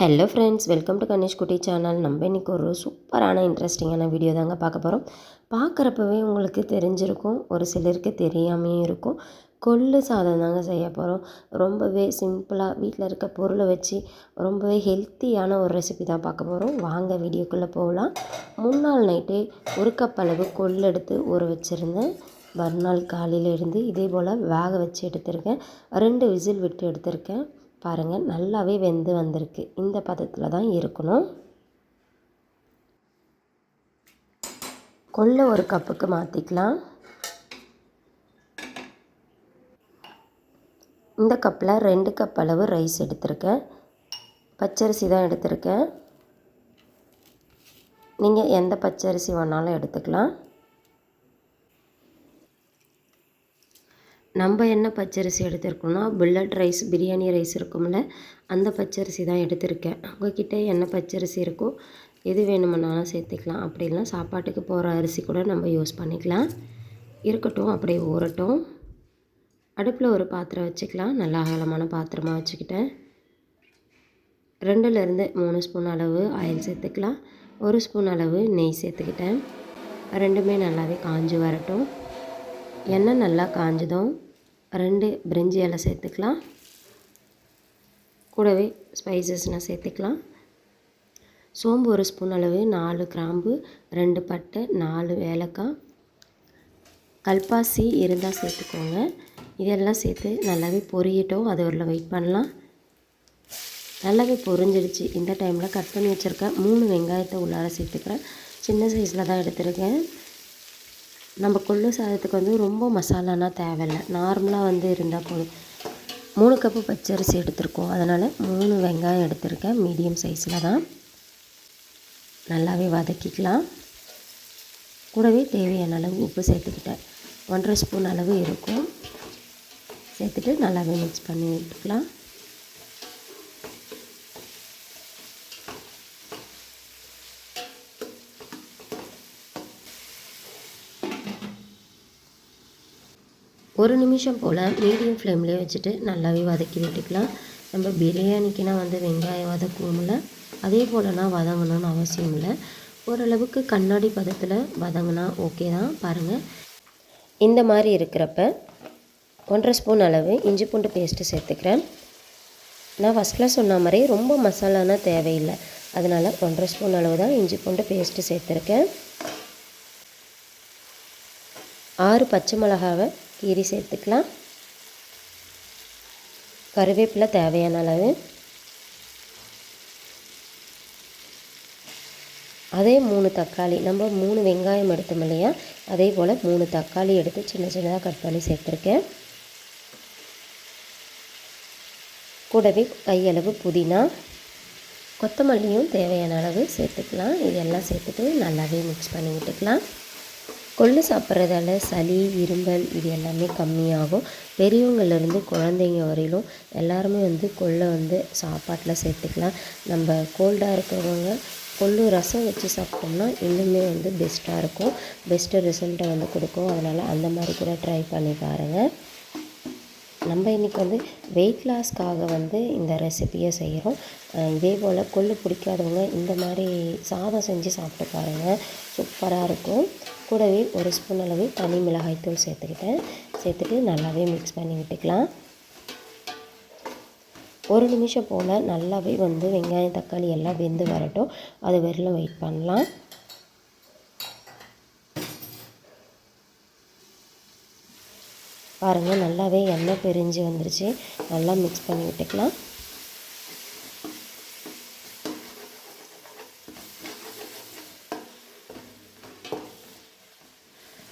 Hello friends welcome to Ganesh Kutty channel நம்ம இன்றைக்கி ஒரு சூப்பரான இன்ட்ரெஸ்டிங்கான வீடியோ தாங்க பார்க்க போகிறோம் பார்க்குறப்பவே உங்களுக்கு தெரிஞ்சிருக்கும் ஒரு சிலருக்கு தெரியாமையும் இருக்கும். கொள்ளு சாதம் தாங்க செய்ய போகிறோம் ரொம்பவே சிம்பிளாக வீட்டில் இருக்க பொருளை வச்சு ரொம்பவே ஹெல்த்தியான ஒரு ரெசிபி தான் பார்க்க போகிறோம் வாங்க வீடியோக்குள்ளே போகலாம். முன்னாள் நைட்டே ஒரு கப் அளவு கொள்ளு எடுத்து ஊற வச்சுருந்தேன். மறுநாள் காலையில் இருந்து இதே போல் வேக வச்சு எடுத்திருக்கேன். ரெண்டு விசில் விட்டு எடுத்திருக்கேன். பாருங்கள் நல்லாவே வெந்து வந்திருக்கு. இந்த பதத்தில் தான் இருக்கணும். கொள்ளை ஒரு கப்புக்கு மாற்றிக்கலாம் இந்த கப்பில் ரெண்டு கப் அளவு ரைஸ் எடுத்திருக்கேன். பச்சரிசி தான் எடுத்திருக்கேன். நீங்கள் எந்த பச்சரிசி வேணாலும் எடுத்துக்கலாம். நம்ம என்ன பச்சரிசி எடுத்திருக்கோம்னா புல்லட் ரைஸ் பிரியாணி ரைஸ் இருக்கும்ல அந்த பச்சரிசி தான் எடுத்திருக்கேன். உங்ககிட்ட என்ன பச்சரிசி இருக்கோ எது வேணுமானாலும் சேர்த்துக்கலாம். அப்படி இல்லைனா சாப்பாட்டுக்கு போகிற அரிசி கூட நம்ம யூஸ் பண்ணிக்கலாம். இருக்கட்டும் அப்படியே ஊறட்டும். அடுப்பில் ஒரு பாத்திரம் வச்சுக்கலாம். நல்லா அகலமான பாத்திரமாக வச்சுக்கிட்டேன். ரெண்டுலேருந்து மூணு ஸ்பூன் அளவு ஆயில் சேர்த்துக்கலாம். ஒரு ஸ்பூன் அளவு நெய் சேர்த்துக்கிட்டேன். ரெண்டுமே நல்லாவே காஞ்சி வரட்டும். எண்ணெய் நல்லா காஞ்சதும் ரெண்டு பிரிஞ்சி இலை சேர்த்துக்கலாம். கூடவே ஸ்பைசஸ்னால் சேர்த்துக்கலாம். சோம்பு ஒரு ஸ்பூன் அளவு நாலு கிராம்பு ரெண்டு பட்டை நாலு ஏலக்காய். கல்பாசி இருந்தால் சேர்த்துக்கோங்க. இதெல்லாம் சேர்த்து நல்லாவே பொரியட்டும். அது ஒரு வெயிட் பண்ணலாம். நல்லாவே பொரிஞ்சிடுச்சு. இந்த டைமில் கட் பண்ணி வச்சுருக்கேன் மூணு வெங்காயத்தை உள்ளார சேர்த்துக்கிறேன். சின்ன சைஸில் தான் எடுத்திருக்கேன். நம்ம கொள்ளு சாதத்துக்கு வந்து ரொம்ப மசாலானா தேவையில்லை. நார்மலாக வந்து இருந்தால் போதும். மூணு கப்பு பச்சரிசி எடுத்திருக்கோம். அதனால் மூணு வெங்காயம் எடுத்திருக்கேன். மீடியம் சைஸில் தான். நல்லாவே வதக்கிக்கலாம். கூடவே தேவையான அளவு உப்பு சேர்த்துக்கிட்டேன். ஒன்றரை ஸ்பூன் அளவு இருக்கும். சேர்த்துட்டு நல்லாவே மிக்ஸ் பண்ணி விட்டுக்கலாம் ஒரு நிமிஷம் போல் மீடியம் ஃப்ளேம்லேயே வச்சுட்டு நல்லாவே வதக்கி விட்டுக்கலாம். நம்ம பிரியாணிக்குனா வந்து வெங்காயம் வதக்குவோம்ல அதே போலனா வதங்கணும்னு அவசியம் இல்லை. ஓரளவுக்கு கண்ணாடி பதத்தில் வதங்கினா ஓகே தான் பாருங்கள் இந்த மாதிரி இருக்கிறப்ப ஒன்றரை ஸ்பூன் அளவு இஞ்சி பூண்டு பேஸ்ட்டு சேர்த்துக்கிறேன். நான் ஃபஸ்ட்டில் சொன்ன மாதிரி ரொம்ப மசாலானா தேவையில்லை. அதனால் ஒன்றரை ஸ்பூன் அளவு தான் இஞ்சி பூண்டு பேஸ்ட்டு சேர்த்துருக்கேன். ஆறு பச்சை மிளகாவை கீரி சேர்த்துக்கலாம். கருவேப்பிலை தேவையான அளவு. அதே மூணு தக்காளி நம்ம மூணு வெங்காயம் எடுத்தோம் இல்லையா? அதே போல் மூணு தக்காளி எடுத்து சின்ன சின்னதாக கட் பண்ணி சேர்த்துருக்கேன். கூடவே கையளவு புதினா கொத்தமல்லியும் தேவையான அளவு சேர்த்துக்கலாம். இதெல்லாம் சேர்த்துட்டு நல்லாவே மிக்ஸ் பண்ணி விட்டுக்கலாம். கொள்ளு சாப்பிட்றதால சளி இரும்பல் இது எல்லாமே கம்மியாகும். பெரியவங்கள்லேருந்து குழந்தைங்க வரையிலும் எல்லாருமே வந்து கொள்ளை வந்து சாப்பாட்டில் சேர்த்துக்கலாம். நம்ம கோல்டாக இருக்கிறவங்க கொள்ளு ரசம் வச்சு சாப்பிட்டோம்னா இன்னுமே வந்து பெஸ்ட்டாக இருக்கும். பெஸ்ட்டு ரிசல்ட்டை வந்து கொடுக்கும். அதனால் அந்த மாதிரி கூட ட்ரை பண்ணி பாருங்கள் நம்ம இன்றைக்கி வந்து வெயிட் லாஸ்க்காக வந்து இந்த ரெசிப்பியை செய்கிறோம் இதே போல் கொள்ளு பிடிக்காதவங்க இந்த மாதிரி சாதம் செஞ்சு சாப்பிட்டு பாருங்கள் சூப்பராக இருக்கும். கூடவே ஒரு ஸ்பூன் அளவு தனி மிளகாய்த்தூள் சேர்த்துக்கிட்டேன். சேர்த்துட்டு நல்லாவே மிக்ஸ் பண்ணி விட்டுக்கலாம். ஒரு நிமிஷம் போல் நல்லாவே வந்து வெங்காயம் தக்காளி எல்லாம் வெந்து வரட்டும். அது வரலும் வெயிட் பண்ணலாம். பாருங்கள் நல்லாவே எண்ணெய் பிரிஞ்சு வந்துருச்சு. நல்லா மிக்ஸ் பண்ணி விட்டுக்கலாம்.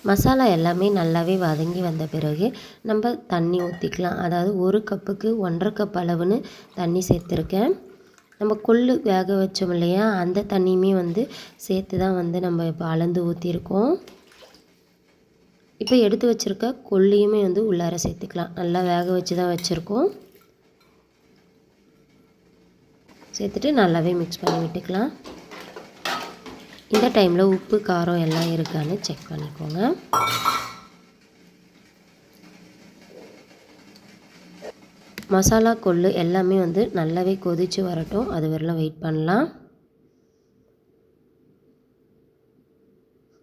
மசாலா எல்லாமே நல்லாவே வதங்கி வந்த பிறகு நம்ம தண்ணி ஊற்றிக்கலாம் அதாவது ஒரு கப்புக்கு ஒன்றரை கப் அளவுன்னு தண்ணி சேர்த்துருக்கேன். நம்ம கொள்ளு வேக வச்சோம் இல்லையா அந்த தண்ணியுமே வந்து சேர்த்து தான் வந்து நம்ம இப்போ அளந்து ஊற்றிருக்கோம் இப்போ எடுத்து வச்சுருக்க கொல்லியுமே வந்து உள்ளார சேர்த்துக்கலாம். நல்லா வேக வச்சு தான் வச்சுருக்கோம். சேர்த்துட்டு நல்லாவே மிக்ஸ் பண்ணி விட்டுக்கலாம். இந்த டைமில் உப்பு காரம் எல்லாம் இருக்கான்னு செக் பண்ணிக்கோங்க. மசாலா கொள்ளு எல்லாமே வந்து நல்லாவே கொதித்து வரட்டும். அது வரலாம் வெயிட் பண்ணலாம்.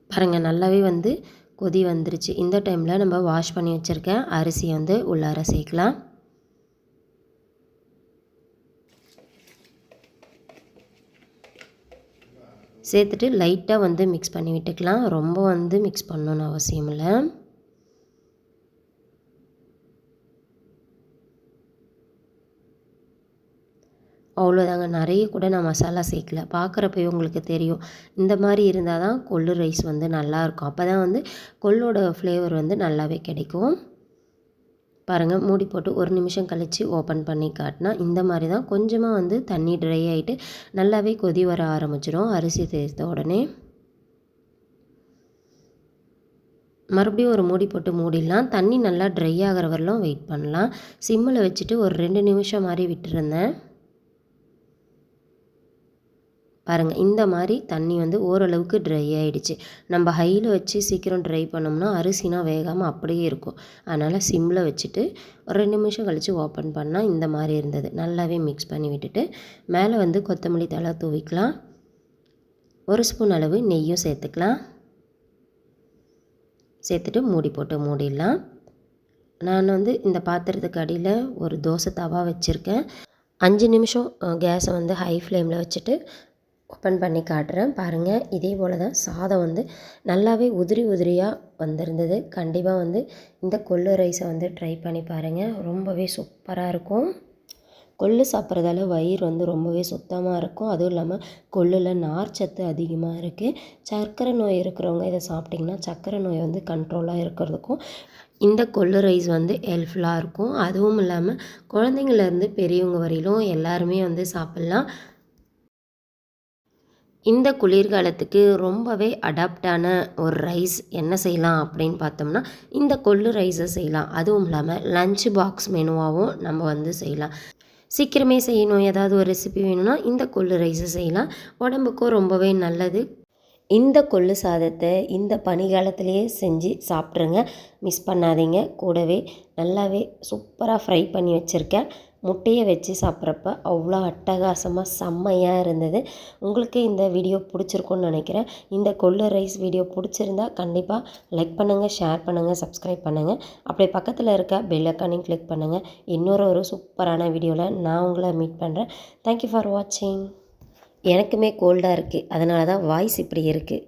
பாருங்கள் நல்லாவே வந்து கொதி வந்துருச்சு. இந்த டைமில் நம்ம வாஷ் பண்ணி வச்சுருக்க அரிசியை வந்து உள்ளார சேர்க்கலாம். சேர்த்துட்டு லைட்டாக வந்து மிக்ஸ் பண்ணி விட்டுக்கலாம். ரொம்ப வந்து மிக்ஸ் பண்ணணுன்னு அவசியம் இல்லை. அவ்வளோதாங்க. நிறைய கூட நான் மசாலா சேர்க்கல. பார்க்குறப்பயே உங்களுக்கு தெரியும். இந்த மாதிரி இருந்தால் தான் கொள்ளு ரைஸ் வந்து நல்லாயிருக்கும் அப்போ தான் வந்து கொள்ளோட ஃப்ளேவர் வந்து நல்லாவே கிடைக்கும். பாருங்கள் மூடி போட்டு ஒரு நிமிஷம் கழித்து ஓப்பன் பண்ணி காட்டினா இந்த மாதிரி தான் கொஞ்சமாக வந்து தண்ணி ட்ரை ஆகிட்டு நல்லாவே கொதி வர ஆரம்பிச்சிடும் அரிசி தேர்த்த உடனே. மறுபடியும் ஒரு மூடி போட்டு மூடிடலாம். தண்ணி நல்லா ட்ரை ஆகிற வரலாம் வெயிட் பண்ணலாம். சிம்மில் வச்சுட்டு ஒரு ரெண்டு நிமிஷம் மாதிரி விட்டுருந்தேன். பாருங்கள் இந்த மாதிரி தண்ணி வந்து ஓரளவுக்கு ட்ரை ஆகிடுச்சு நம்ம ஹையில் வச்சு சீக்கிரம் ட்ரை பண்ணோம்னா அரிசினா வேகாமல் அப்படியே இருக்கும். அதனால் சிம்மில் வச்சுட்டு ஒரு ரெண்டு நிமிஷம் கழித்து ஓப்பன் பண்ணால் இந்த மாதிரி இருந்தது. நல்லாவே மிக்ஸ் பண்ணி விட்டுட்டு மேலே வந்து கொத்தமல்லி தலை தூவிக்கலாம். ஒரு ஸ்பூன் அளவு நெய்யும் சேர்த்துக்கலாம். சேர்த்துட்டு மூடி போட்டு மூடிடலாம். நான் வந்து இந்த பாத்திரத்துக்கு அடியில் ஒரு தோசை தவா வச்சுருக்கேன். அஞ்சு நிமிஷம் கேஸை வந்து ஹை ஃப்ளேமில் வச்சுட்டு ஓப்பன் பண்ணி காட்டுறேன். பாருங்கள் இதே போல் தான் சாதம் வந்து நல்லாவே உதிரி உதிரியாக வந்திருந்தது. கண்டிப்பாக வந்து இந்த கொள்ளு ரைஸை வந்து ட்ரை பண்ணி பாருங்கள் ரொம்பவே சூப்பராக இருக்கும். கொள்ளு சாப்பிட்றதால வயிறு வந்து ரொம்பவே சுத்தமாக இருக்கும். அதுவும் இல்லாமல் கொள்ளில் நார்ச்சத்து அதிகமாக இருக்குது சர்க்கரை நோய் இருக்கிறவங்க இதை சாப்பிட்டிங்கன்னா சர்க்கரை நோய் வந்து கண்ட்ரோலாக இருக்கிறதுக்கும் இந்த கொள்ளு ரைஸ் வந்து ஹெல்ப்ஃபுல்லாக இருக்கும். அதுவும் இல்லாமல் குழந்தைங்கள்லேருந்து பெரியவங்க வரையிலும் எல்லாருமே வந்து சாப்பிட்லாம். இந்த குளிர்காலத்துக்கு ரொம்பவே அடாப்டான ஒரு ரைஸ் என்ன செய்யலாம் அப்படின்னு பார்த்தோம்னா இந்த கொள்ளு ரைஸை செய்யலாம். அதுவும் இல்லாமல் லஞ்ச் பாக்ஸ் மெனுவாகவும் நம்ம வந்து செய்யலாம். சீக்கிரமே செய்யணும். ஏதாவது ஒரு ரெசிபி வேணும்னா இந்த கொள்ளு ரைஸை செய்யலாம். உடம்புக்கும் ரொம்பவே நல்லது. இந்த கொள்ளு சாதத்தை இந்த பனிகாலத்திலேயே செஞ்சு சாப்பிட்ருங்க. மிஸ் பண்ணாதீங்க. கூடவே நல்லாவே சூப்பராக ஃப்ரை பண்ணி வச்சுருக்கேன். முட்டையை வச்சு சாப்பிட்றப்ப அவ்வளோ அட்டகாசமாக செம்மையாக இருந்தது. உங்களுக்கு இந்த வீடியோ பிடிச்சிருக்குன்னு நினைக்கிறேன். இந்த கொள்ளு ரைஸ் வீடியோ பிடிச்சிருந்தா கண்டிப்பாக லைக் பண்ணுங்கள் ஷேர் பண்ணுங்கள் சப்ஸ்கிரைப் பண்ணுங்கள் அப்படியே பக்கத்தில் இருக்க பெல் ஐக்கானையும் கிளிக் பண்ணுங்கள் இன்னொரு ஒரு சூப்பரான வீடியோவில் நான் உங்களை மீட் பண்ணுறேன் தேங்க்யூ ஃபார் வாட்சிங் எனக்குமே கோல்டாக இருக்குது அதனால தான் வாய்ஸ் இப்படி இருக்குது